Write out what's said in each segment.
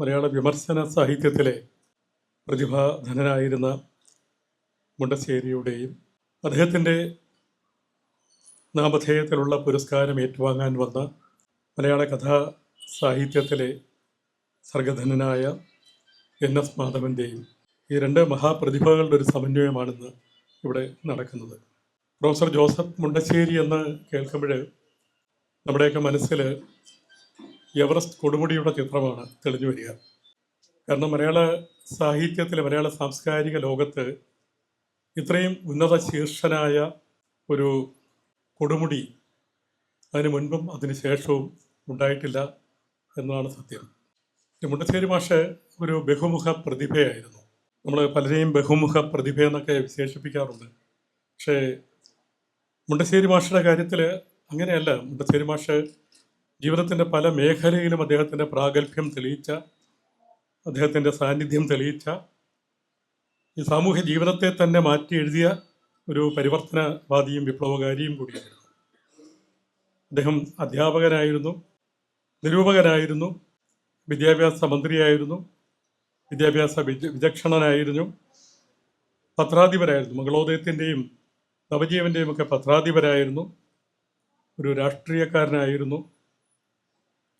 മലയാള വിമർശന സാഹിത്യത്തിലെ പ്രതിഭാധനനായിരുന്ന മുണ്ടശ്ശേരിയുടെയും അദ്ദേഹത്തിന്റെ നാമധേയത്തിലുള്ള പുരസ്കാരം ഏറ്റുവാങ്ങാൻ വന്ന മലയാള കഥാ സാഹിത്യത്തിലെ സർഗധനനായ എൻ എസ് മാധവന്റെയും ഈ രണ്ട് മഹാപ്രതിഭകളുടെ ഒരു സമന്വയമാണിന്ന് ഇവിടെ നടക്കുന്നത്. പ്രൊഫസർ ജോസഫ് മുണ്ടശ്ശേരി എന്ന് കേൾക്കുമ്പോൾ നമ്മുടെയൊക്കെ മനസ്സിൽ എവറസ്റ്റ് കൊടുമുടിയുടെ ചിത്രമാണ് തെളിഞ്ഞു വരിക. കാരണം മലയാള സാഹിത്യത്തിലെ മലയാള സാംസ്കാരിക ലോകത്ത് ഇത്രയും ഉന്നത ശീർഷനായ ഒരു കൊടുമുടി അതിന് മുൻപും അതിന് ശേഷവും ഉണ്ടായിട്ടില്ല എന്നതാണ് സത്യം. മുണ്ടശ്ശേരി മാഷ് ഒരു ബഹുമുഖ പ്രതിഭയായിരുന്നു. നമ്മൾ പലരെയും ബഹുമുഖ പ്രതിഭ എന്നൊക്കെ വിശേഷിപ്പിക്കാറുണ്ട്. പക്ഷേ മുണ്ടശ്ശേരി മാഷയുടെ കാര്യത്തിൽ അങ്ങനെയല്ല. മുണ്ടശ്ശേരി മാഷ് ജീവിതത്തിന്റെ പല മേഖലയിലും അദ്ദേഹത്തിന്റെ പ്രാഗൽഭ്യം തെളിയിച്ച അദ്ദേഹത്തിന്റെ സാന്നിധ്യം തെളിയിച്ച ഈ സാമൂഹ്യ ജീവിതത്തെ തന്നെ മാറ്റി എഴുതിയ ഒരു പരിവർത്തനവാദിയും വിപ്ലവകാരിയും കൂടിയായിരുന്നു. അദ്ദേഹം അധ്യാപകനായിരുന്നു നിരൂപകനായിരുന്നു വിദ്യാഭ്യാസ മന്ത്രിയായിരുന്നു വിദ്യാഭ്യാസ വിചക്ഷണനായിരുന്നു പത്രാധിപരായിരുന്നു മംഗളോദയത്തിന്റെയും നവജീവന്റെയും ഒക്കെ പത്രാധിപരായിരുന്നു ഒരു രാഷ്ട്രീയക്കാരനായിരുന്നു.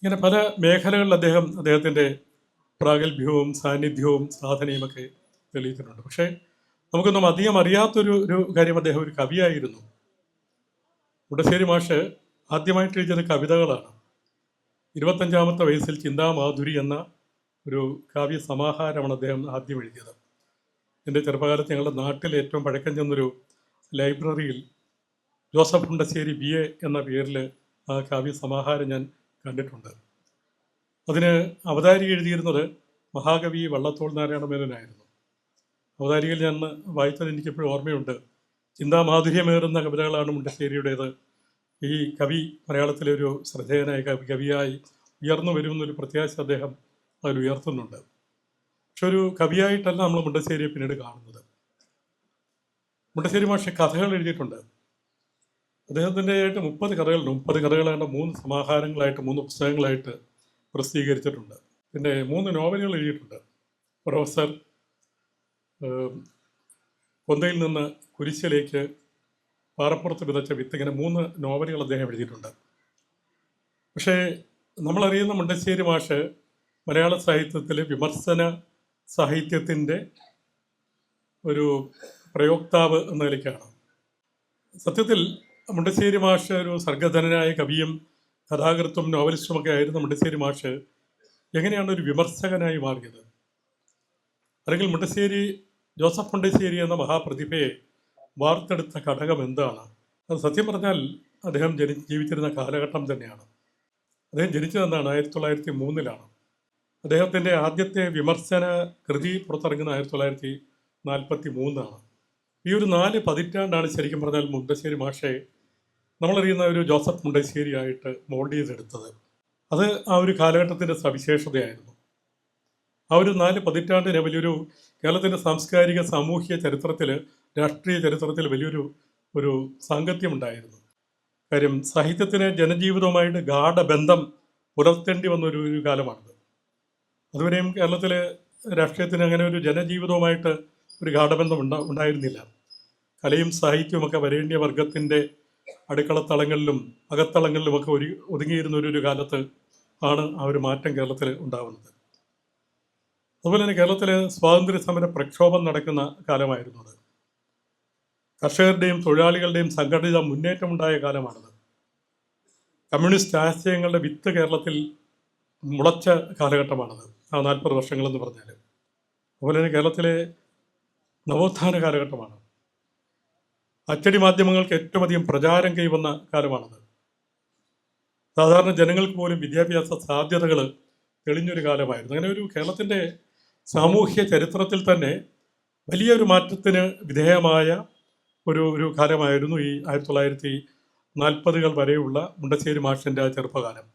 ഇങ്ങനെ പല മേഖലകളിൽ അദ്ദേഹം അദ്ദേഹത്തിന്റെ പ്രാഗൽഭ്യവും സാന്നിധ്യവും സാധനയും ഒക്കെ തെളിയിച്ചിട്ടുണ്ട്. പക്ഷേ നമുക്കൊന്നും അധികം അറിയാത്തൊരു ഒരു കാര്യം അദ്ദേഹം ഒരു കവിയായിരുന്നു. ഉടശ്ശേരി മാഷ് ആദ്യമായിട്ട് എഴുതിയത് കവിതകളാണ്. ഇരുപത്തഞ്ചാമത്തെ വയസ്സിൽ ചിന്താമാധുരി എന്ന ഒരു കാവ്യ സമാഹാരമാണ് അദ്ദേഹം ആദ്യം എഴുതിയത്. എന്റെ ചെറുപ്പകാലത്ത് ഞങ്ങളുടെ നാട്ടിൽ ഏറ്റവും പഴക്കം ചെന്നൊരു ലൈബ്രറിയിൽ ജോസഫ് ഉണ്ടശ്ശേരി ബി എന്ന പേരിൽ ആ കാവ്യ സമാഹാരം ഞാൻ കണ്ടിട്ടുണ്ട്. അതിന് അവതാരി എഴുതിയിരുന്നത് മഹാകവി വള്ളത്തോൾ നാരായണ മേനോനായിരുന്നു അവതാരികയിൽ ഞാൻ വായിച്ചത് എനിക്കിപ്പോഴും ഓർമ്മയുണ്ട്. ചിന്താമാധുര്യമേറുന്ന കവിതകളാണ് മുണ്ടശ്ശേരിയുടേത്. ഈ കവി മലയാളത്തിലെ ഒരു ശ്രദ്ധേയനായ കവി കവിയായി ഉയർന്നു വരുമെന്നൊരു പ്രത്യാശ അദ്ദേഹം അതിൽ ഉയർത്തുന്നുണ്ട്. പക്ഷെ ഒരു കവിയായിട്ടല്ല നമ്മൾ മുണ്ടശ്ശേരിയെ പിന്നീട് കാണുന്നത്. മുണ്ടശ്ശേരി മാഷ് കഥകൾ എഴുതിയിട്ടുണ്ട്. അദ്ദേഹത്തിന്റെ ആയിട്ട് മുപ്പത് കഥകളുണ്ട് മുപ്പത് കഥകളാണ് മൂന്ന് സമാഹാരങ്ങളായിട്ട് മൂന്ന് പുസ്തകങ്ങളായിട്ട് പ്രസിദ്ധീകരിച്ചിട്ടുണ്ട്. പിന്നെ മൂന്ന് നോവലുകൾ എഴുതിയിട്ടുണ്ട്. പ്രൊഫസർ കൊന്തയിൽ നിന്ന് കുരിശിലേക്ക് പാറപ്പുറത്ത് വിതച്ച വിത്ത് ഇങ്ങനെ മൂന്ന് നോവലുകൾ അദ്ദേഹം എഴുതിയിട്ടുണ്ട്. പക്ഷേ നമ്മളറിയുന്ന മുണ്ടശ്ശേരി മാഷ് മലയാള സാഹിത്യത്തിലെ വിമർശന സാഹിത്യത്തിന്റെ ഒരു പ്രയോക്താവ് എന്ന നിലയ്ക്കാണ്. സത്യത്തിൽ മുണ്ടശ്ശേരി മാഷ് ഒരു സർഗധനനായ കവിയും കഥാകൃത്തും നോവലിസ്റ്റുമൊക്കെ ആയിരുന്ന മുണ്ടശ്ശേരി മാഷ് എങ്ങനെയാണ് ഒരു വിമർശകനായി മാറിയത്? അല്ലെങ്കിൽ മുണ്ടശ്ശേരി ജോസഫ് മുണ്ടശ്ശേരി എന്ന മഹാപ്രതിഭയെ വാർത്തെടുത്ത ഘടകം എന്താണ്? അത് സത്യം പറഞ്ഞാൽ അദ്ദേഹം ജനി ജീവിച്ചിരുന്ന കാലഘട്ടം തന്നെയാണ്. അദ്ദേഹം ജനിച്ചതെന്നാണ് ആയിരത്തി തൊള്ളായിരത്തി മൂന്നിലാണ് അദ്ദേഹത്തിന്റെ ആദ്യത്തെ വിമർശന കൃതി പുറത്തിറങ്ങുന്നത് ആയിരത്തി തൊള്ളായിരത്തി നാൽപ്പത്തി മൂന്നാണ് ഈ ഒരു നാല് പതിറ്റാണ്ടാണ് ശരിക്കും പറഞ്ഞാൽ മുണ്ടശ്ശേരി മാഷയെ നമ്മളറിയുന്ന ഒരു ജോസഫ് മുണ്ടശ്ശേരി ആയിട്ട് മോൾഡ് ചെയ്തെടുത്തത്. അത് ആ ഒരു കാലഘട്ടത്തിന്റെ സവിശേഷതയായിരുന്നു. ആ ഒരു നാല് പതിറ്റാണ്ടിന് വലിയൊരു കേരളത്തിന്റെ സാംസ്കാരിക സാമൂഹിക ചരിത്രത്തിൽ രാഷ്ട്രീയ ചരിത്രത്തിൽ വലിയൊരു ഒരു സാങ്കത്യമുണ്ടായിരുന്നു. കാര്യം സാഹിത്യത്തിന് ജനജീവിതവുമായിട്ട് ഗാഠബന്ധം പുലർത്തേണ്ടി വന്ന ഒരു കാലമാണിത്. അതുവരെയും കേരളത്തിലെ രാഷ്ട്രീയത്തിന് അങ്ങനെ ഒരു ജനജീവിതവുമായിട്ട് ഒരു ഗാഠബന്ധം ഉണ്ടാ ഉണ്ടായിരുന്നില്ല. കലയും സാഹിത്യവുമൊക്കെ വരേണ്യ വർഗത്തിന്റെ അടുക്കളത്തളങ്ങളിലും അകത്തളങ്ങളിലുമൊക്കെ ഒരു ഒതുങ്ങിയിരുന്ന ഒരു കാലത്ത് ആണ് ആ ഒരു മാറ്റം കേരളത്തിൽ ഉണ്ടാവുന്നത്. അതുപോലെ തന്നെ കേരളത്തിൽ സ്വാതന്ത്ര്യ സമര പ്രക്ഷോഭം നടക്കുന്ന കാലമായിരുന്നു അത്. കർഷകരുടെയും തൊഴിലാളികളുടെയും സംഘടിത മുന്നേറ്റമുണ്ടായ കാലമാണത്. കമ്മ്യൂണിസ്റ്റ് ആശയങ്ങളുടെ വിത്ത് കേരളത്തിൽ മുളച്ച കാലഘട്ടമാണത്. ആ നാൽപ്പത് വർഷങ്ങളെന്ന് പറഞ്ഞാൽ അതുപോലെ തന്നെ കേരളത്തിലെ നവോത്ഥാന കാലഘട്ടമാണ്. അച്ചടി മാധ്യമങ്ങൾക്ക് ഏറ്റവും അധികം പ്രചാരം കൈവന്ന കാലമാണത് സാധാരണ ജനങ്ങൾക്ക് പോലും വിദ്യാഭ്യാസ സാധ്യതകൾ തെളിഞ്ഞൊരു കാലമായിരുന്നു. അങ്ങനെ ഒരു കേരളത്തിന്റെ സാമൂഹ്യ ചരിത്രത്തിൽ തന്നെ വലിയൊരു മാറ്റത്തിന് വിധേയമായ ഒരു ഒരു കാലമായിരുന്നു ഈ ആയിരത്തി തൊള്ളായിരത്തി നാൽപ്പതുകൾ വരെയുള്ള മുണ്ടശ്ശേരി മാഷിന്റെ ചെറുപ്പകാലം.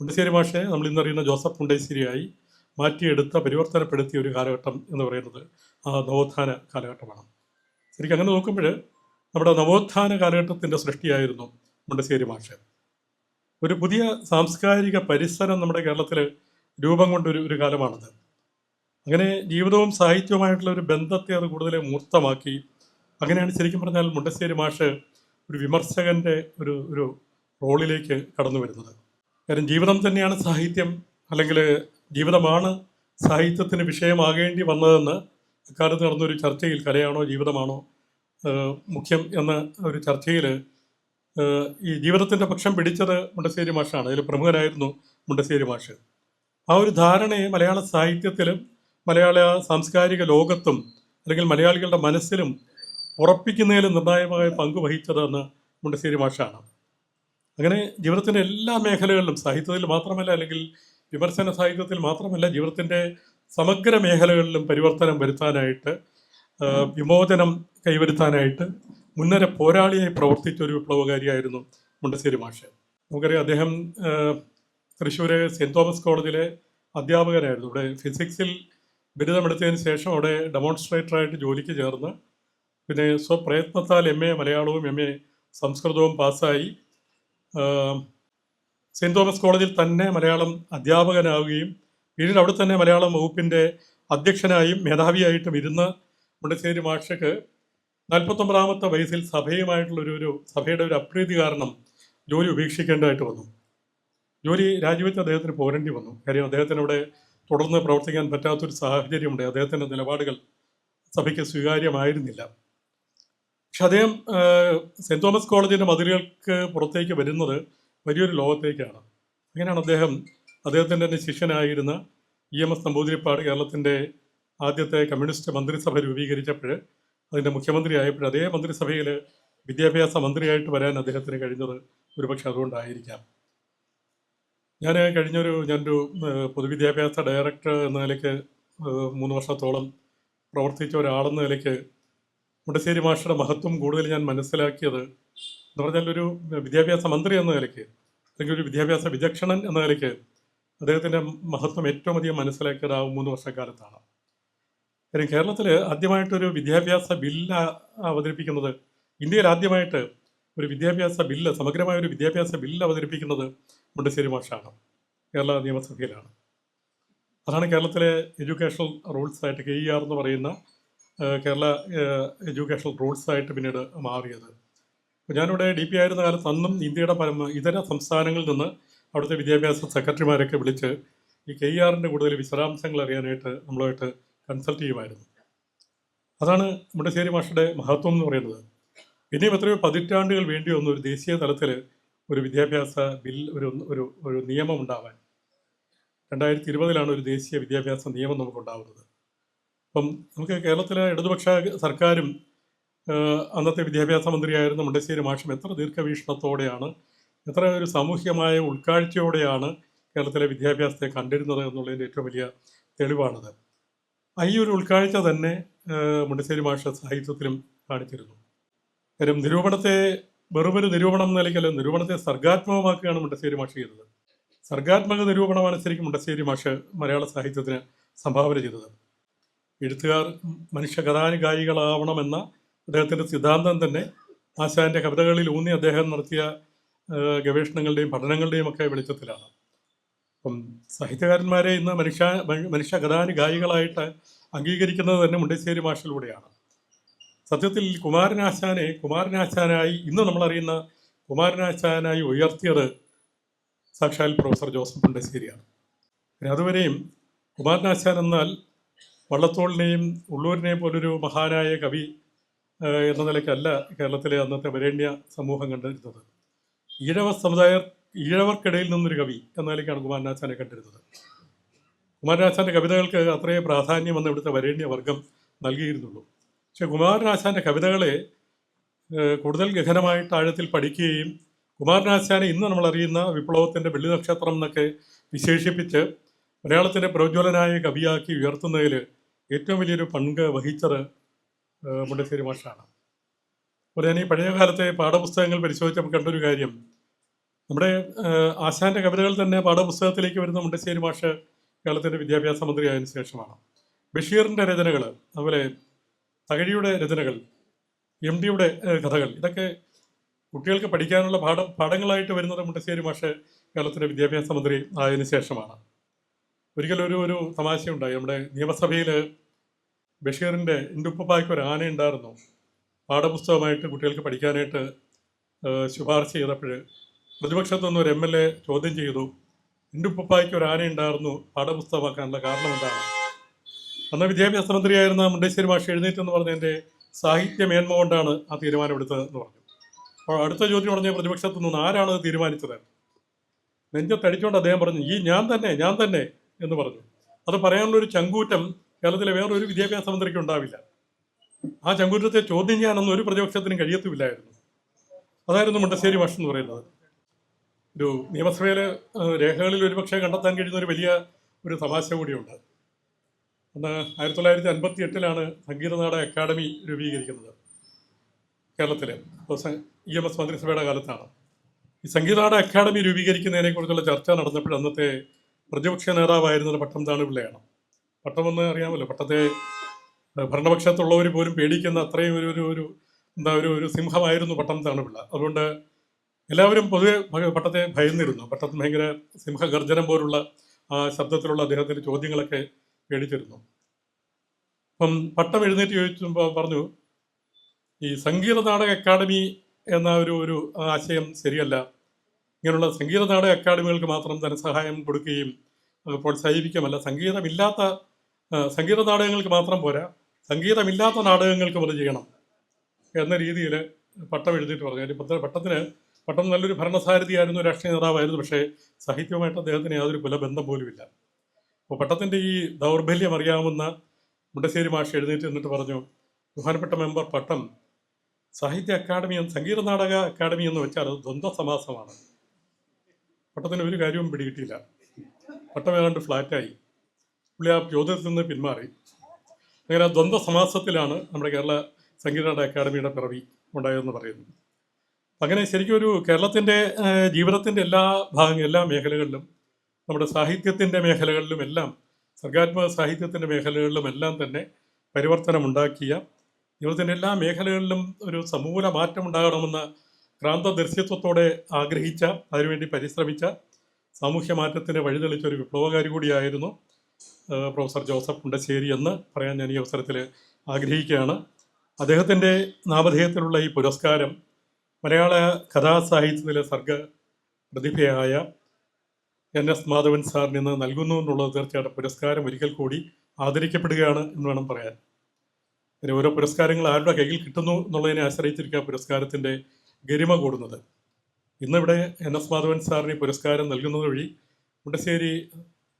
മുണ്ടശ്ശേരി മാഷെ നമ്മൾ ഇന്നറിയുന്ന ജോസഫ് മുണ്ടശ്ശേരിയായി മാറ്റിയെടുത്ത പരിവർത്തനപ്പെടുത്തിയ ഒരു കാലഘട്ടം എന്ന് പറയുന്നത് ആ നവോത്ഥാന കാലഘട്ടമാണ്. ശരിക്കും അങ്ങനെ നോക്കുമ്പോൾ നമ്മുടെ നവോത്ഥാന കാലഘട്ടത്തിന്റെ സൃഷ്ടിയായിരുന്നു മുണ്ടശ്ശേരി മാഷ്. ഒരു പുതിയ സാംസ്കാരിക പരിസരം നമ്മുടെ കേരളത്തിൽ രൂപം കൊണ്ടൊരു ഒരു കാലമാണത്. അങ്ങനെ ജീവിതവും സാഹിത്യവുമായിട്ടുള്ള ഒരു ബന്ധത്തെ അത് കൂടുതൽ മൂർത്തമാക്കി. അങ്ങനെയാണ് ശരിക്കും പറഞ്ഞാൽ മുണ്ടശ്ശേരി മാഷ് ഒരു വിമർശകന്റെ ഒരു ഒരു റോളിലേക്ക് കടന്നു വരുന്നത്. കാരണം ജീവിതം തന്നെയാണ് സാഹിത്യം അല്ലെങ്കിൽ ജീവിതമാണ് സാഹിത്യത്തിന് വിഷയമാകേണ്ടി വന്നതെന്ന് അക്കാലത്ത് നടന്നൊരു ചർച്ചയിൽ കലയാണോ ജീവിതമാണോ മുഖ്യം എന്ന ഒരു ചർച്ചയിൽ ഈ ജീവിതത്തിന്റെ പക്ഷം പിടിച്ചത് മുണ്ടശ്ശേരി മാഷാണ്. അതിൽ പ്രമുഖനായിരുന്നു മുണ്ടശ്ശേരി മാഷ്. ആ ഒരു ധാരണയെ മലയാള സാഹിത്യത്തിലും മലയാള സാംസ്കാരിക ലോകത്തും അല്ലെങ്കിൽ മലയാളികളുടെ മനസ്സിലും ഉറപ്പിക്കുന്നതിൽ നിർണായകമായ പങ്ക് മുണ്ടശ്ശേരി മാഷാണ്. അങ്ങനെ ജീവിതത്തിന്റെ എല്ലാ മേഖലകളിലും സാഹിത്യത്തിൽ മാത്രമല്ല അല്ലെങ്കിൽ വിമർശന സാഹിത്യത്തിൽ മാത്രമല്ല ജീവിതത്തിന്റെ സമഗ്ര മേഖലകളിലും പരിവർത്തനം വരുത്താനായിട്ട് വിമോചനം കൈവരുത്താനായിട്ട് മുൻനിര പോരാളിയായി പ്രവർത്തിച്ച ഒരു വിപ്ലവകാരിയായിരുന്നു മുണ്ടശ്ശേരി മാഷ്. നമുക്കറിയാം അദ്ദേഹം തൃശ്ശൂർ സെന്റ് തോമസ് കോളേജിലെ അധ്യാപകനായിരുന്നു. ഇവിടെ ഫിസിക്സിൽ ബിരുദമെടുത്തതിന് ശേഷം അവിടെ ഡെമോൺസ്ട്രേറ്ററായിട്ട് ജോലിക്ക് ചേർന്ന് പിന്നെ സ്വപ്രയത്നത്താൽ എം എ മലയാളവും എം എ സംസ്കൃതവും പാസ്സായി. സെന്റ് തോമസ് കോളേജിൽ തന്നെ മലയാളം അധ്യാപകനാവുകയും പിന്നീട് അവിടെ തന്നെ മലയാളം വകുപ്പിന്റെ അധ്യക്ഷനായും മേധാവിയായിട്ടും ഇരുന്ന മുണ്ടശ്ശേരി മാഷക്ക് നാൽപ്പത്തൊമ്പതാമത്തെ വയസ്സിൽ സഭയുമായിട്ടുള്ള ഒരു സഭയുടെ ഒരു അപ്രീതി കാരണം ജോലി ഉപേക്ഷിക്കേണ്ടതായിട്ട് വന്നു. ജോലി രാജിവെച്ച് അദ്ദേഹത്തിന് പോരേണ്ടി വന്നു. കാര്യം അദ്ദേഹത്തിന് അവിടെ തുടർന്ന് പ്രവർത്തിക്കാൻ പറ്റാത്തൊരു സാഹചര്യമുണ്ട്. അദ്ദേഹത്തിന്റെ നിലപാടുകൾ സഭയ്ക്ക് സ്വീകാര്യമായിരുന്നില്ല. പക്ഷെ അദ്ദേഹം സെന്റ് സെന്റ് തോമസ് കോളേജിന്റെ മതിലുകൾക്ക് പുറത്തേക്ക് വരുന്നത് വലിയൊരു ലോകത്തേക്കാണ്. അങ്ങനെയാണ് അദ്ദേഹം അദ്ദേഹത്തിന്റെ തന്നെ ശിഷ്യനായിരുന്ന ഇ എം എസ് നമ്പൂതിരിപ്പാട് കേരളത്തിന്റെ ആദ്യത്തെ കമ്മ്യൂണിസ്റ്റ് മന്ത്രിസഭ രൂപീകരിച്ചപ്പോൾ അതിന്റെ മുഖ്യമന്ത്രി ആയപ്പോൾ അതേ മന്ത്രിസഭയിൽ വിദ്യാഭ്യാസ മന്ത്രിയായിട്ട് വരാൻ അദ്ദേഹത്തിന് കഴിഞ്ഞത് ഒരുപക്ഷെ അതുകൊണ്ടായിരിക്കാം. ഞാൻ കഴിഞ്ഞൊരു ഞാനൊരു പൊതുവിദ്യാഭ്യാസ ഡയറക്ടർ എന്ന നിലയ്ക്ക് മൂന്ന് വർഷത്തോളം പ്രവർത്തിച്ച ഒരാളെന്ന നിലയ്ക്ക് മുണ്ടശ്ശേരി മാഷയുടെ മഹത്വം കൂടുതൽ ഞാൻ മനസ്സിലാക്കിയത് എന്ന് പറഞ്ഞാൽ ഒരു വിദ്യാഭ്യാസ മന്ത്രി എന്ന നിലയ്ക്ക് അല്ലെങ്കിൽ ഒരു വിദ്യാഭ്യാസ വിചക്ഷണൻ എന്ന നിലയ്ക്ക് അദ്ദേഹത്തിന്റെ മഹത്വം ഏറ്റവും അധികം മനസ്സിലാക്കിയത് ആ മൂന്ന് വർഷക്കാലത്താണ്. കാര്യം കേരളത്തിൽ ആദ്യമായിട്ടൊരു വിദ്യാഭ്യാസ ബില്ല് അവതരിപ്പിക്കുന്നത് ഇന്ത്യയിൽ ആദ്യമായിട്ട് ഒരു വിദ്യാഭ്യാസ ബില്ല് സമഗ്രമായ ഒരു വിദ്യാഭ്യാസ ബില്ല് അവതരിപ്പിക്കുന്നത് മുണ്ടശ്ശേരി മാഷാണ്. കേരള നിയമസഭയിലാണ്. അതാണ് കേരളത്തിലെ എഡ്യൂക്കേഷണൽ റൂൾസ് ആയിട്ട് കെ ഇ ആർ എന്ന് പറയുന്ന കേരള എഡ്യൂക്കേഷണൽ റൂൾസ് ആയിട്ട് പിന്നീട് മാറിയത്. ഞാനിവിടെ ഡി പി ആയിരുന്ന കാലത്ത് അന്നും ഇന്ത്യയുടെ പരമ ഇതര സംസ്ഥാനങ്ങളിൽ നിന്ന് അവിടുത്തെ വിദ്യാഭ്യാസ സെക്രട്ടറിമാരൊക്കെ വിളിച്ച് ഈ കെ ഇ ആറിന്റെ കൂടുതൽ വിശദാംശങ്ങൾ അറിയാനായിട്ട് നമ്മളുമായിട്ട് കൺസൾട്ട് ചെയ്യുമായിരുന്നു അതാണ് മുണ്ടശ്ശേരി മാഷയുടെ മഹത്വം എന്ന് പറയുന്നത്. ഇനിയും എത്രയോ പതിറ്റാണ്ടുകൾ വേണ്ടി വന്നു ഒരു ദേശീയ തലത്തിൽ ഒരു വിദ്യാഭ്യാസ ബിൽ ഒരു ഒരു ഒരു നിയമം ഉണ്ടാവാൻ. രണ്ടായിരത്തി ഇരുപതിലാണ് ഒരു ദേശീയ വിദ്യാഭ്യാസ നിയമം നമുക്ക് നമുക്കുണ്ടാവുന്നത്. അപ്പം നമുക്ക് കേരളത്തിലെ ഇടതുപക്ഷ സർക്കാരും അന്നത്തെ വിദ്യാഭ്യാസ മന്ത്രിയായിരുന്ന മുണ്ടശ്ശേരി മാഷും എത്ര ദീർഘവീക്ഷണത്തോടെയാണ് എത്ര ഒരു സാമൂഹ്യമായ ഉൾക്കാഴ്ചയോടെയാണ് കേരളത്തിലെ വിദ്യാഭ്യാസത്തെ കണ്ടിരുന്നത് എന്നുള്ളതിന്റെ ഏറ്റവും വലിയ തെളിവാണത്. ഈ ഒരു ഉൾക്കാഴ്ച തന്നെ മുണ്ടശ്ശേരി മാഷ സാഹിത്യത്തിലും കാണിച്ചിരുന്നു. കാര്യം നിരൂപണത്തെ വെറുമൊരു നിരൂപണം നിലയ്ക്കല്ല നിരൂപണത്തെ സർഗാത്മകമാക്കുകയാണ് മുണ്ടശ്ശേരി മാഷ് ചെയ്തത്. സർഗാത്മക നിരൂപണമാണ് ശരിക്കും മുണ്ടശ്ശേരി മാഷ് മലയാള സാഹിത്യത്തിന് സംഭാവന ചെയ്തത്. എഴുത്തുകാർ മനുഷ്യ കഥാനുകായികളാവണമെന്ന അദ്ദേഹത്തിന്റെ സിദ്ധാന്തം തന്നെ ആശാന്റെ കവിതകളിൽ ഊന്നി അദ്ദേഹം നടത്തിയ ഗവേഷണങ്ങളുടെയും പഠനങ്ങളുടെയും ഒക്കെ വെളിച്ചത്തിലാണ്. അപ്പം സാഹിത്യകാരന്മാരെ ഇന്ന് മനുഷ്യ മനുഷ്യ കഥാനുഗായികളായിട്ട് അംഗീകരിക്കുന്നത് തന്നെ മുണ്ടശ്ശേരി മാഷിലൂടെയാണ് സത്യത്തിൽ കുമാരനാശാനെ കുമാരനാശാനായി ഇന്ന് നമ്മളറിയുന്ന കുമാരനാശാനായി ഉയർത്തിയത് സാക്ഷാൽ പ്രൊഫസർ ജോസഫ് മുണ്ടശ്ശേരിയാണ്. പിന്നെ അതുവരെയും കുമാരനാശാൻ എന്നാൽ വള്ളത്തോളിനെയും ഉള്ളൂരിനെയും പോലൊരു മഹാനായ കവി എന്ന നിലയ്ക്കല്ല കേരളത്തിലെ അന്നത്തെ വരേണ്യ സമൂഹം കണ്ടിരുന്നത്. ഈഴവ സമുദായ ഈഴവർക്കിടയിൽ നിന്നൊരു കവി എന്ന നിലയ്ക്കാണ് കുമാരനാശാനെ കണ്ടിരുന്നത്. കുമാരനാശാന്റെ കവിതകൾക്ക് പ്രാധാന്യം അന്ന് ഇവിടുത്തെ വരേണ്യ വർഗം നൽകിയിരുന്നുള്ളൂ. പക്ഷെ കുമാരനാശാന്റെ കവിതകളെ കൂടുതൽ ഗഹനമായിട്ട് ആഴത്തിൽ പഠിക്കുകയും കുമാരനാശാനെ ഇന്ന് നമ്മൾ അറിയുന്ന വിപ്ലവത്തിന്റെ വെള്ളി നക്ഷത്രം എന്നൊക്കെ വിശേഷിപ്പിച്ച് മലയാളത്തിന്റെ പ്രോജ്വലനായ കവിയാക്കി ഉയർത്തുന്നതിൽ ഏറ്റവും വലിയൊരു പങ്ക് വഹിച്ചത് മുണ്ടശ്ശേരി മാഷാണ്. അപ്പോൾ ഞാൻ ഈ പഴയകാലത്തെ പാഠപുസ്തകങ്ങൾ പരിശോധിച്ചപ്പോൾ കണ്ടൊരു കാര്യം നമ്മുടെ ആശാന്റെ കവിതകൾ തന്നെ പാഠപുസ്തകത്തിലേക്ക് വരുന്ന മുണ്ടശ്ശേരി മാഷ് കേരളത്തിന്റെ വിദ്യാഭ്യാസ മന്ത്രി മന്ത്രിയായതിനു ശേഷമാണ്. ബഷീറിന്റെ രചനകൾ അതുപോലെ തകഴിയുടെ രചനകൾ എം ഡിയുടെ കഥകൾ ഇതൊക്കെ കുട്ടികൾക്ക് പഠിക്കാനുള്ള പാഠ പാഠങ്ങളായിട്ട് വരുന്നത് മുണ്ടശ്ശേരി മാഷ് കേരളത്തിന്റെ വിദ്യാഭ്യാസ മന്ത്രി ആയതിനു ശേഷമാണ്. ഒരിക്കലൊരു ഒരു തമാശയുണ്ടായി. നമ്മുടെ നിയമസഭയിൽ ബഷീറിന്റെ ഇൻഡുപ്പായ്ക്ക് ഒരു ആന ഉണ്ടായിരുന്നു പാഠപുസ്തകമായിട്ട് കുട്ടികൾക്ക് പഠിക്കാനായിട്ട് ശുപാർശ ചെയ്തപ്പോൾ പ്രതിപക്ഷത്തു നിന്ന് ഒരു എം എൽ എ ചോദ്യം ചെയ്തു. ഇന്റുപ്പപ്പായ്ക്ക് ഒരു ആന ഉണ്ടായിരുന്നു പാഠപുസ്തകമാക്കാനുള്ള കാരണം എന്താണ്? അന്ന് വിദ്യാഭ്യാസ മന്ത്രിയായിരുന്ന മുണ്ടശ്ശേരി മാഷ് എഴുന്നേറ്റ് എന്ന് പറഞ്ഞതിന്റെ സാഹിത്യ മേന്മ കൊണ്ടാണ് ആ തീരുമാനമെടുത്തത് എന്ന് പറഞ്ഞു. അപ്പോൾ അടുത്ത ചോദ്യം പറഞ്ഞ പ്രതിപക്ഷത്തു നിന്ന് ആരാണ് തീരുമാനിച്ചത്? നെഞ്ചത്തടിച്ചുകൊണ്ട് അദ്ദേഹം പറഞ്ഞു ഈ ഞാൻ തന്നെ ഞാൻ തന്നെ എന്ന് പറഞ്ഞു. അത് പറയാനുള്ളൊരു ചങ്കൂറ്റം കേരളത്തിലെ വേറൊരു വിദ്യാഭ്യാസ മന്ത്രിക്ക് ഉണ്ടാവില്ല. ആ ചങ്കൂറ്റത്തെ ചോദ്യം ചെയ്യാനൊന്നും ഒരു പ്രതിപക്ഷത്തിനും കഴിയത്തുമില്ലായിരുന്നു. അതായിരുന്നു മുണ്ടശ്ശേരി മാഷ് എന്ന് പറയുന്നത്. ഒരു നിയമസഭയിലെ രേഖകളിൽ ഒരുപക്ഷെ കണ്ടെത്താൻ കഴിയുന്ന ഒരു വലിയ ഒരു തമാശ കൂടിയുണ്ട്. അന്ന് ആയിരത്തി തൊള്ളായിരത്തി അൻപത്തി എട്ടിലാണ് സംഗീതനാട അക്കാദമി രൂപീകരിക്കുന്നത് കേരളത്തിലെ. ഇ എം എസ് മന്ത്രിസഭയുടെ കാലത്താണ്. ഈ സംഗീതനാട അക്കാദമി രൂപീകരിക്കുന്നതിനെക്കുറിച്ചുള്ള ചർച്ച നടന്നപ്പോൾ അന്നത്തെ പ്രതിപക്ഷ നേതാവായിരുന്നത് പട്ടം താണുപിള്ളയാണ്. പട്ടമെന്ന് അറിയാമല്ലോ പട്ടത്തെ ഭരണപക്ഷത്തുള്ളവർ പോലും പേടിക്കുന്ന അത്രയും ഒരു ഒരു എന്താ ഒരു ഒരു സിംഹമായിരുന്നു പട്ടം താണുപിള്ള. അതുകൊണ്ട് എല്ലാവരും പൊതുവെ പട്ടത്തെ ഭയന്നിരുന്നു. പട്ടത്ത് ഭയങ്കര സിംഹഗർജനം പോലുള്ള ശബ്ദത്തിലുള്ള അദ്ദേഹത്തിന്റെ ചോദ്യങ്ങളൊക്കെ പേടിച്ചിരുന്നു അപ്പം പട്ടം എഴുന്നേറ്റ് ചോദിച്ചപ്പോൾ പറഞ്ഞു ഈ സംഗീത നാടക അക്കാദമി എന്ന ഒരു ഒരു ആശയം ശരിയല്ല. ഇങ്ങനെയുള്ള സംഗീത നാടക അക്കാദമികൾക്ക് മാത്രം ധനസഹായം കൊടുക്കുകയും അത് പ്രോത്സാഹിപ്പിക്കുകയുമല്ല. സംഗീതമില്ലാത്ത സംഗീത നാടകങ്ങൾക്ക് മാത്രം പോരാ. സംഗീതമില്ലാത്ത നാടകങ്ങൾക്കും അത് ചെയ്യണം. എന്ന രീതിയിൽ പട്ടം എഴുതിയിട്ട് പറഞ്ഞു. പട്ടത്തിന് പട്ടം നല്ലൊരു ഭരണസാരഥിയായിരുന്നു രാഷ്ട്രീയ നേതാവായിരുന്നു പക്ഷേ സാഹിത്യവുമായിട്ട് അദ്ദേഹത്തിന് യാതൊരു കുലബന്ധം പോലുമില്ല. അപ്പോൾ പട്ടത്തിന്റെ ഈ ദൗർബല്യം അറിയാവുന്ന മുണ്ടശ്ശേരി മാഷ് എഴുന്നേറ്റ് എന്നിട്ട് പറഞ്ഞു ബഹുമാനപ്പെട്ട മെമ്പർ പട്ടം സാഹിത്യ അക്കാദമി സംഗീത നാടക അക്കാദമി എന്ന് വെച്ചാൽ അത് ദ്വന്ദ്വ സമാസമാണ് പട്ടത്തിന് ഒരു കാര്യവും പിടികിട്ടിയില്ല. പട്ടം ഏതാണ്ട് ഫ്ലാറ്റായി. പുള്ളി ആ ചോദ്യത്തിൽ നിന്ന് പിന്മാറി. അങ്ങനെ ആ ദ്വന്ദ്വ സമാസത്തിലാണ് നമ്മുടെ കേരള സംഗീത നാടക അക്കാദമിയുടെ പിറവി ഉണ്ടായതെന്ന് പറയുന്നു അങ്ങനെ ശരിക്കും ഒരു കേരളത്തിന്റെ ജീവിതത്തിന്റെ എല്ലാ ഭാഗ എല്ലാ മേഖലകളിലും നമ്മുടെ സാഹിത്യത്തിന്റെ മേഖലകളിലും എല്ലാം സർഗാത്മക സാഹിത്യത്തിന്റെ മേഖലകളിലും എല്ലാം തന്നെ പരിവർത്തനമുണ്ടാക്കിയ ജീവിതത്തിന്റെ എല്ലാ മേഖലകളിലും ഒരു സമൂല മാറ്റം ഉണ്ടാകണമെന്ന ക്രാന്തദർശിത്വത്തോടെ ആഗ്രഹിച്ച അതിനുവേണ്ടി പരിശ്രമിച്ച സാമൂഹ്യ മാറ്റത്തിന് വഴിതെളിച്ച ഒരു വിപ്ലവകാരി കൂടിയായിരുന്നു പ്രൊഫസർ ജോസഫ് മുണ്ടശ്ശേരി എന്ന് പറയാൻ ഞാൻ ഈ അവസരത്തിൽ ആഗ്രഹിക്കുകയാണ്. അദ്ദേഹത്തിന്റെ നാമധേയത്തിലുള്ള ഈ പുരസ്കാരം മലയാള കഥാസാഹിത്യത്തിലെ സർഗ പ്രതിഭയായ എൻ എസ് മാധവൻ സാറിന് ഇന്ന് നൽകുന്നു എന്നുള്ളത് തീർച്ചയായിട്ടും പുരസ്കാരം ഒരിക്കൽ കൂടി ആദരിക്കപ്പെടുകയാണ് എന്ന് വേണം പറയാൻ. പിന്നെ ഓരോ പുരസ്കാരങ്ങൾ ആരുടെ കയ്യിൽ കിട്ടുന്നു എന്നുള്ളതിനെ ആശ്രയിച്ചിരിക്കുക പുരസ്കാരത്തിന്റെ ഗരിമ കൂടുന്നത്. ഇന്നിവിടെ എൻ എസ് മാധവൻ സാറിന് പുരസ്കാരം നൽകുന്നത് വഴി മുണ്ടശ്ശേരി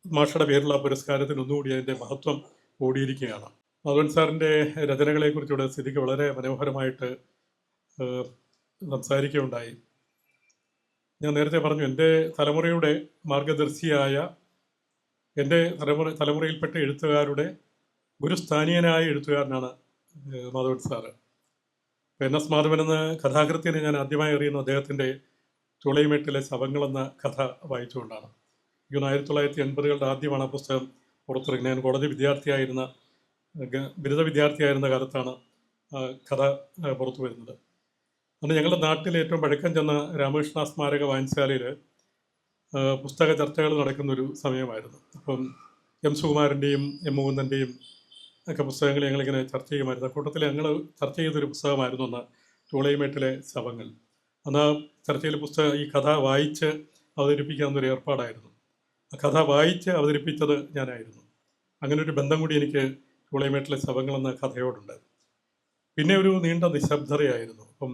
മാഷയുടെ ആ പുരസ്കാരത്തിന് ഒന്നുകൂടി അതിന്റെ മഹത്വം കൂടിയിരിക്കുകയാണ് മാധവൻ സാറിന്റെ രചനകളെക്കുറിച്ചുള്ള സ്ഥിതിക്ക് വളരെ മനോഹരമായിട്ട് സംസാരിക്കുകയുണ്ടായി ഞാൻ നേരത്തെ പറഞ്ഞു എന്റെ തലമുറയുടെ മാർഗദർശിയായ എന്റെ തലമുറ തലമുറയിൽപ്പെട്ട എഴുത്തുകാരുടെ ഗുരുസ്ഥാനീയനായ എഴുത്തുകാരനാണ് Madhavan sir. N S Madhavan എന്ന കഥാകൃത്തിനെ ഞാൻ ആദ്യമായി അറിയുന്ന അദ്ദേഹത്തിന്റെ ചുളയുമെട്ടിലെ ശവങ്ങൾ എന്ന കഥ വായിച്ചുകൊണ്ടാണ്. ഇങ്ങനെ ആയിരത്തി തൊള്ളായിരത്തി എൺപതുകളുടെ ആദ്യമാണ് ആ പുസ്തകം പുറത്തിറങ്ങി ഞാൻ കോളേജ് വിദ്യാർത്ഥിയായിരുന്ന ബിരുദ വിദ്യാർത്ഥിയായിരുന്ന കാലത്താണ് കഥ പുറത്തു വരുന്നത് അന്ന് ഞങ്ങളുടെ നാട്ടിലെ ഏറ്റവും പഴക്കം ചെന്ന രാമകൃഷ്ണ സ്മാരക വായനശാലയിൽ പുസ്തക ചർച്ചകൾ നടക്കുന്നൊരു സമയമായിരുന്നു. അപ്പം എം സുകുമാരന്റെയും എം മുകുന്ദന്റെയും ഒക്കെ പുസ്തകങ്ങൾ ഞങ്ങളിങ്ങനെ ചർച്ച ചെയ്യുമായിരുന്നു. കൂട്ടത്തിൽ ഞങ്ങൾ ചർച്ച ചെയ്തൊരു പുസ്തകമായിരുന്നു അന്ന് ചൂളയുമേട്ടിലെ ശവങ്ങൾ. അന്ന് ആ ചർച്ചയിൽ പുസ്തകം ഈ കഥ വായിച്ച് അവതരിപ്പിക്കാവുന്നൊരു ഏർപ്പാടായിരുന്നു. ആ കഥ വായിച്ച് അവതരിപ്പിച്ചത് ഞാനായിരുന്നു. അങ്ങനെ ഒരു ബന്ധം കൂടി എനിക്ക് ചൂളയുമേട്ടിലെ ശവങ്ങൾ എന്ന കഥയോടുണ്ട് പിന്നെ ഒരു നീണ്ട നിശബ്ദതയായിരുന്നു. അപ്പം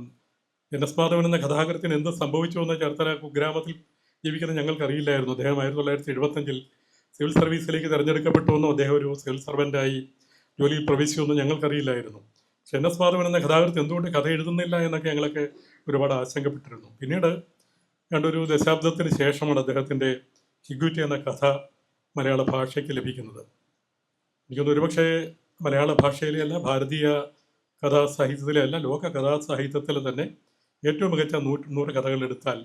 മാധവൻ എന്ന കഥാകൃത്തിന് എന്ത് സംഭവിച്ചു എന്ന ചേർത്തല കുഗ്രാമത്തിൽ ജീവിക്കുന്ന ഞങ്ങൾക്കറിയില്ലായിരുന്നു. അദ്ദേഹം ആയിരത്തി തൊള്ളായിരത്തി എഴുപത്തഞ്ചിൽ സിവിൽ സർവീസിലേക്ക് തിരഞ്ഞെടുക്കപ്പെട്ടു എന്നും അദ്ദേഹം ഒരു സിവിൽ സർവന്റായി ജോലിയിൽ പ്രവേശിക്കുമെന്നും ഞങ്ങൾക്കറിയില്ലായിരുന്നു. പക്ഷെ എന്ന കഥാകൃത്ത് എന്തുകൊണ്ട് കഥ എഴുതുന്നില്ല എന്നൊക്കെ ഞങ്ങളൊക്കെ ഒരുപാട് ആശങ്കപ്പെട്ടിരുന്നു. പിന്നീട് രണ്ടൊരു ദശാബ്ദത്തിന് ശേഷമാണ് അദ്ദേഹത്തിന്റെ ഹിഗുറ്റി എന്ന കഥ മലയാള ഭാഷയ്ക്ക് ലഭിക്കുന്നത്. എനിക്കൊന്ന് ഒരുപക്ഷെ മലയാള ഭാഷയിലെ അല്ല ഭാരതീയ കഥാസാഹിത്യത്തിലെ അല്ല ലോക കഥാസാഹിത്യത്തിലെ തന്നെ ഏറ്റവും മികച്ച നൂറ്റി നൂറ് കഥകൾ എടുത്താൽ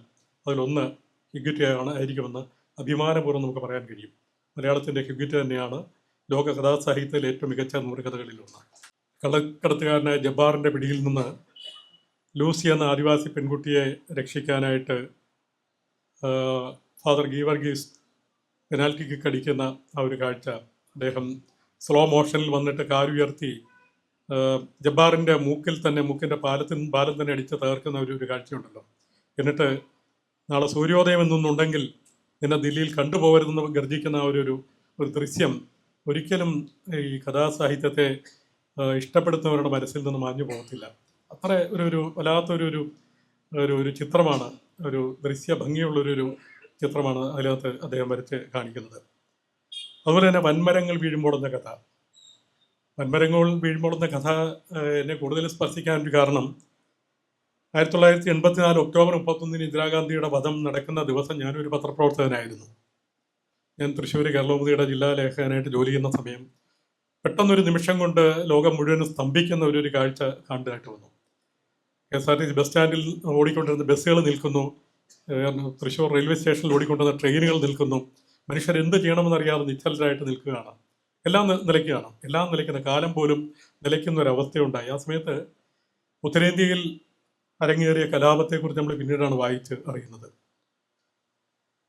അതിലൊന്ന് ഹിഗുറ്റിയാണ് ആയിരിക്കുമെന്ന് അഭിമാനപൂർവം നമുക്ക് പറയാൻ കഴിയും. മലയാളത്തിന്റെ ഹിഗുറ്റി തന്നെയാണ് ലോക കഥാസാഹിത്യത്തിലെ ഏറ്റവും മികച്ച നൂറ് കഥകളിലൊന്ന് കള്ളക്കടത്തുകാരനായ ജബ്ബാറിന്റെ പിടിയിൽ നിന്ന് ലൂസി എന്ന ആദിവാസി പെൺകുട്ടിയെ രക്ഷിക്കാനായിട്ട് ഫാദർ ഗീവർഗീസ് പെനാൽറ്റിക്ക് കടിക്കുന്ന ആ ഒരു കാഴ്ച അദ്ദേഹം സ്ലോ മോഷനിൽ വന്നിട്ട് കാലുയർത്തി ആ, ജബ്ബാറിന്റെ മൂക്കിൽ തന്നെ മൂക്കിന്റെ പാലത്തിൽ പാലം തന്നെ അടിച്ച് തകർക്കുന്ന ഒരു ഒരു കാഴ്ചയുണ്ടല്ലോ. എന്നിട്ട് നാളെ സൂര്യോദയം എന്നൊന്നുണ്ടെങ്കിൽ നിന്നെ ദില്ലിയിൽ കണ്ടുപോകരുതെന്ന് ഗർജിക്കുന്ന ആ ഒരു ഒരു ദൃശ്യം ഒരിക്കലും ഈ കഥാസാഹിത്യത്തെ ഇഷ്ടപ്പെടുന്നവരുടെ മനസ്സിൽ നിന്ന് മാഞ്ഞു പോകത്തില്ല. അത്ര ഒരു ഒരു വല്ലാത്തൊരു ഒരു ഒരു ഒരു ചിത്രമാണ് ഒരു ദൃശ്യ ഭംഗിയുള്ളൊരു ചിത്രമാണ് അതിനകത്ത് അദ്ദേഹം വരച്ച് കാണിക്കുന്നത്. അതുപോലെ തന്നെ വൻമരങ്ങൾ വീഴുമ്പോൾ എന്ന കഥ. വൻമരങ്ങൾ വീഴുമ്പോളുന്ന കഥ എന്നെ കൂടുതൽ സ്പർശിക്കാൻ ഒരു കാരണം. ആയിരത്തി തൊള്ളായിരത്തി എൺപത്തിനാല് ഒക്ടോബർ മുപ്പത്തൊന്നിന് ഇന്ദിരാഗാന്ധിയുടെ വധം നടക്കുന്ന ദിവസം ഞാനൊരു പത്രപ്രവർത്തകനായിരുന്നു. ഞാൻ തൃശ്ശൂർ കേരളമുദിയുടെ ജില്ലാ ലേഖകനായിട്ട് ജോലി ചെയ്യുന്ന സമയം പെട്ടെന്നൊരു നിമിഷം കൊണ്ട് ലോകം മുഴുവൻ സ്തംഭിക്കുന്ന ഒരു ഒരു കാഴ്ച കണ്ടതായിട്ട് വന്നു K S R T C bus സ്റ്റാൻഡിൽ ഓടിക്കൊണ്ടിരുന്ന ബസ്സുകൾ നിൽക്കുന്നു. തൃശ്ശൂർ റെയിൽവേ സ്റ്റേഷനിൽ ഓടിക്കൊണ്ടിരുന്ന ട്രെയിനുകൾ നിൽക്കുന്നു. മനുഷ്യർ എന്ത് ചെയ്യണമെന്നറിയാതെ നിശ്ചലരായിട്ട് നിൽക്കുകയാണ്. എല്ലാം നിലയ്ക്കുകയാണ്. എല്ലാം നിലയ്ക്കുന്ന കാലം പോലും നിലയ്ക്കുന്ന ഒരു അവസ്ഥയുണ്ടായി ആ സമയത്ത് ഉത്തരേന്ത്യയിൽ അരങ്ങേറിയ കലാപത്തെക്കുറിച്ച് നമ്മൾ പിന്നീടാണ് വായിച്ച് അറിയുന്നത്.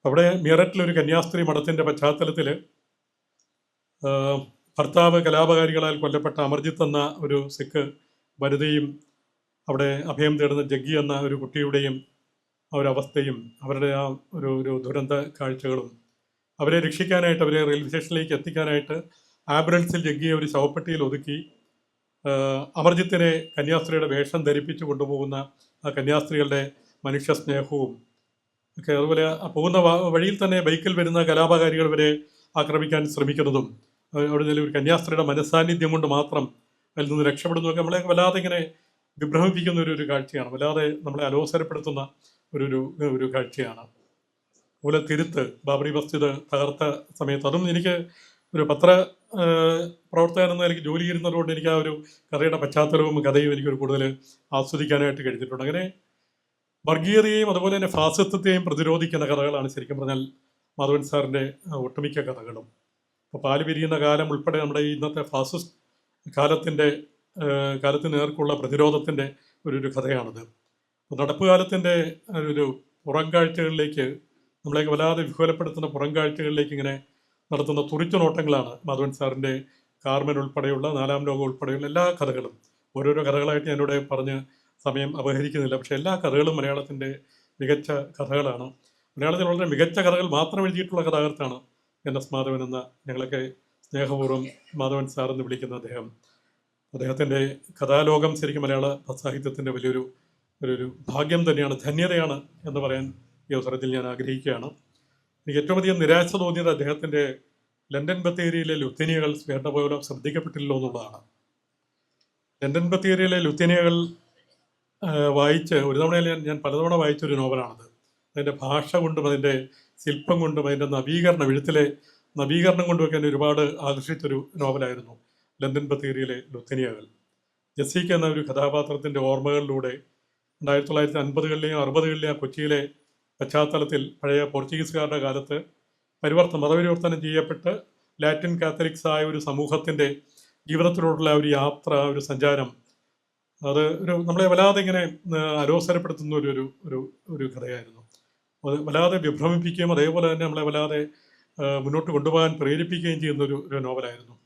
അവിടെ മീററ്റിലൊരു കന്യാസ്ത്രീ മഠത്തിന്റെ പശ്ചാത്തലത്തിൽ ഭർത്താവ് കലാപകാരികളാൽ കൊല്ലപ്പെട്ട അമർജിത്ത് എന്ന ഒരു സിഖ് വനിതയും അവിടെ അഭയം തേടുന്ന ജഗ്ഗി എന്ന ഒരു കുട്ടിയുടെയും ആ ഒരു അവസ്ഥയും അവരുടെ ആ ഒരു ഒരു ദുരന്ത കാഴ്ചകളും അവരെ രക്ഷിക്കാനായിട്ട് അവരെ റെയിൽവേ സ്റ്റേഷനിലേക്ക് എത്തിക്കാനായിട്ട് ആംബുലൻസിൽ ജഗ്ഗിയെ ഒരു ശവപ്പെട്ടിയിൽ ഒതുക്കി അമർജിത്തിനെ കന്യാസ്ത്രീയുടെ വേഷം ധരിപ്പിച്ചു കൊണ്ടുപോകുന്ന ആ കന്യാസ്ത്രീകളുടെ മനുഷ്യ സ്നേഹവും ഒക്കെ അതുപോലെ പോകുന്ന വഴിയിൽ തന്നെ ബൈക്കിൽ വരുന്ന കലാപകാരികൾ വരെ ആക്രമിക്കാൻ ശ്രമിക്കുന്നതും അവിടെ നിന്ന് ഒരു കന്യാസ്ത്രീയുടെ മനസ്സാന്നിധ്യം കൊണ്ട് മാത്രം അതിൽ നിന്ന് രക്ഷപ്പെടുന്നതൊക്കെ നമ്മളെ വല്ലാതെ ഇങ്ങനെ വിഭ്രമിപ്പിക്കുന്ന ഒരു ഒരു കാഴ്ചയാണ്. വല്ലാതെ നമ്മളെ അലോസരപ്പെടുത്തുന്ന ഒരു ഒരു ഒരു കാഴ്ചയാണ്. അതുപോലെ തിരുത്ത് ബാബറി മസ്ജിദ് തകർത്ത സമയത്ത് അതും എനിക്ക് ഒരു പത്ര പ്രവർത്തകൻ എന്ന നിലയ്ക്ക് ജോലി ചെയ്യുന്നതുകൊണ്ട് എനിക്ക് ആ ഒരു കഥയുടെ പശ്ചാത്തലവും കഥയും എനിക്കൊരു കൂടുതൽ ആസ്വദിക്കാനായിട്ട് കഴിഞ്ഞിട്ടുണ്ട്. അങ്ങനെ വർഗീയതയെയും അതുപോലെ തന്നെ ഫാസിസത്വത്തെയും പ്രതിരോധിക്കുന്ന കഥകളാണ് ശരിക്കും പറഞ്ഞാൽ മാധവൻ സാറിന്റെ ഒട്ടുമിക്ക കഥകളും. അപ്പോൾ പാൽ പിരിയുന്ന കാലം ഉൾപ്പെടെ നമ്മുടെ ഇന്നത്തെ ഫാസിസ്റ്റ് കാലത്തിന്റെ കാലത്തിന് നേർക്കുള്ള പ്രതിരോധത്തിന്റെ ഒരു ഒരു കഥയാണിത്. നടപ്പ് കാലത്തിന്റെ ഒരു പുറം കാഴ്ചകളിലേക്ക് നമ്മളെ വല്ലാതെ വിഹുലപ്പെടുത്തുന്ന പുറം കാഴ്ചകളിലേക്ക് ഇങ്ങനെ നടത്തുന്ന തുറിച്ചു നോട്ടങ്ങളാണ് മാധവൻ സാറിന്റെ കാർമൻ ഉൾപ്പെടെയുള്ള നാലാം ലോകം ഉൾപ്പെടെയുള്ള എല്ലാ കഥകളും. ഓരോരോ കഥകളായിട്ട് ഞാനിവിടെ പറഞ്ഞ് സമയം അപഹരിക്കുന്നില്ല. പക്ഷേ എല്ലാ കഥകളും മലയാളത്തിന്റെ മികച്ച കഥകളാണ്. മലയാളത്തിൽ വളരെ മികച്ച കഥകൾ മാത്രം എഴുതിയിട്ടുള്ള കഥാകൃത്താണ് എൻ എസ് മാധവൻ എന്ന ഞങ്ങളൊക്കെ സ്നേഹപൂർവം മാധവൻ സാർ എന്ന് വിളിക്കുന്ന അദ്ദേഹം. അദ്ദേഹത്തിന്റെ കഥാലോകം ശരിക്കും മലയാള സാഹിത്യത്തിന്റെ വലിയൊരു ഒരു ഭാഗ്യം തന്നെയാണ് ധന്യതയാണ് എന്ന് പറയാൻ ഈ അവസരത്തിൽ ഞാൻ ആഗ്രഹിക്കുകയാണ്. എനിക്ക് ഏറ്റവും അധികം നിരാശ തോന്നിയത് അദ്ദേഹത്തിന്റെ ലണ്ടൻ ബത്തേരിയിലെ ലുത്തിനിയകൾ വേണ്ട പോലെ ശ്രദ്ധിക്കപ്പെട്ടില്ലല്ലോ എന്നുള്ളതാണ്. ലണ്ടൻ ബത്തേരിയിലെ ലുത്തിനിയകൾ വായിച്ച് ഒരു തവണ ഞാൻ പലതവണ വായിച്ച ഒരു നോവലാണത്. അതിന്റെ ഭാഷ കൊണ്ടും അതിന്റെ ശില്പം കൊണ്ടും അതിന്റെ നവീകരണം എഴുത്തിലെ നവീകരണം കൊണ്ടുമൊക്കെ എന്നെ ഒരുപാട് ആകർഷിച്ചൊരു നോവലായിരുന്നു ലണ്ടൻ ബത്തേരിയിലെ ലുത്തിനിയകൾ. ജസീക്ക് എന്ന ഒരു കഥാപാത്രത്തിന്റെ ഓർമ്മകളിലൂടെ ആയിരത്തി തൊള്ളായിരത്തി അൻപതുകളിലെയും അറുപതുകളിലെയും കൊച്ചിയിലെ പശ്ചാത്തലത്തിൽ പഴയ പോർച്ചുഗീസുകാരുടെ കാലത്ത് പരിവർത്തനം മതപരിവർത്തനം ചെയ്യപ്പെട്ട് ലാറ്റിൻ കാത്തലിക്സ് ആയ ഒരു സമൂഹത്തിന്റെ ജീവിതത്തിലോട്ടുള്ള ഒരു യാത്ര ഒരു സഞ്ചാരം. അത് ഒരു നമ്മളെ വല്ലാതെ ഇങ്ങനെ അലോസരപ്പെടുത്തുന്ന ഒരു ഒരു ഒരു ഒരു കഥയായിരുന്നു. അത് വല്ലാതെ വിഭ്രമിപ്പിക്കുകയും അതേപോലെ തന്നെ നമ്മളെ വല്ലാതെ മുന്നോട്ട് കൊണ്ടുപോകാൻ പ്രേരിപ്പിക്കുകയും ചെയ്യുന്ന ഒരു ഒരു നോവലായിരുന്നു.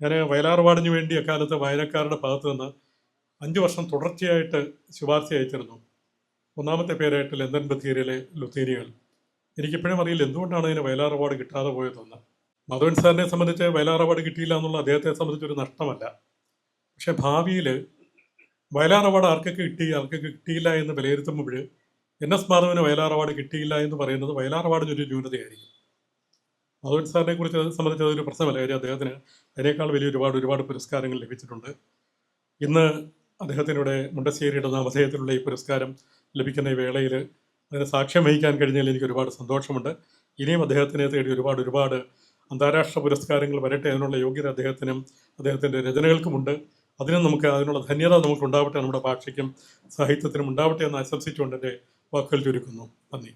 ഞാൻ വയലാർ വാർഡിന് വേണ്ടി അക്കാലത്ത് വായനക്കാരുടെ ഭാഗത്ത് നിന്ന് അഞ്ച് വർഷം തുടർച്ചയായിട്ട് ശുപാർശ അയച്ചിരുന്നു. ഒന്നാമത്തെ പേരായിട്ട് ലണ്ടൻ ബത്തേരിയിലെ ലുത്തേരിയകൾ എനിക്കിപ്പോഴും അറിയില്ല എന്തുകൊണ്ടാണ് അതിന് വയലാർ അവാർഡ് കിട്ടാതെ പോയതെന്ന്. മധുവൻ സാറിനെ സംബന്ധിച്ച് വയലാർ അവാർഡ് കിട്ടിയില്ല എന്നുള്ള അദ്ദേഹത്തെ സംബന്ധിച്ചൊരു നഷ്ടമല്ല. പക്ഷെ ഭാവിയിൽ വയലാർ അവാർഡ് ആർക്കൊക്കെ കിട്ടി ആർക്കൊക്കെ കിട്ടിയില്ല എന്ന് വിലയിരുത്തുമ്പോൾ എൻ എസ് മാധവന് വയലാർ അവാർഡ് കിട്ടിയില്ല എന്ന് പറയുന്നത് വയലാർ അവാർഡിന് ഒരു ന്യൂനതയായിരിക്കും. മധുവൻ സാറിനെ കുറിച്ച് സംബന്ധിച്ച് അതൊരു പ്രശ്നമല്ല. കാര്യം അദ്ദേഹത്തിന് അതിനേക്കാൾ വലിയ ഒരുപാട് ഒരുപാട് പുരസ്കാരങ്ങൾ ലഭിച്ചിട്ടുണ്ട്. ഇന്ന് അദ്ദേഹത്തിനിവിടെ മുണ്ടശ്ശേരിയുടെ നാമധേയത്തിലുള്ള ഈ പുരസ്കാരം ലഭിക്കുന്ന ഈ വേളയിൽ അതിന് സാക്ഷ്യം വഹിക്കാൻ കഴിഞ്ഞതിൽ എനിക്ക് ഒരുപാട് സന്തോഷമുണ്ട്. ഇനിയും അദ്ദേഹത്തിനെ തേടി ഒരുപാട് ഒരുപാട് അന്താരാഷ്ട്ര പുരസ്കാരങ്ങൾ വരട്ടെ അതിനുള്ള യോഗ്യത അദ്ദേഹത്തിനും അദ്ദേഹത്തിന്റെ രചനകൾക്കുമുണ്ട്. അതിനും നമുക്ക് അതിനുള്ള ധന്യത നമുക്ക് ഉണ്ടാവട്ടെ നമ്മുടെ ഭാഷയ്ക്കും സാഹിത്യത്തിനും ഉണ്ടാവട്ടെ എന്ന് ആശംസിച്ചുകൊണ്ട് എന്റെ വാക്കുകൾ ചുരുക്കുന്നു. നന്ദി.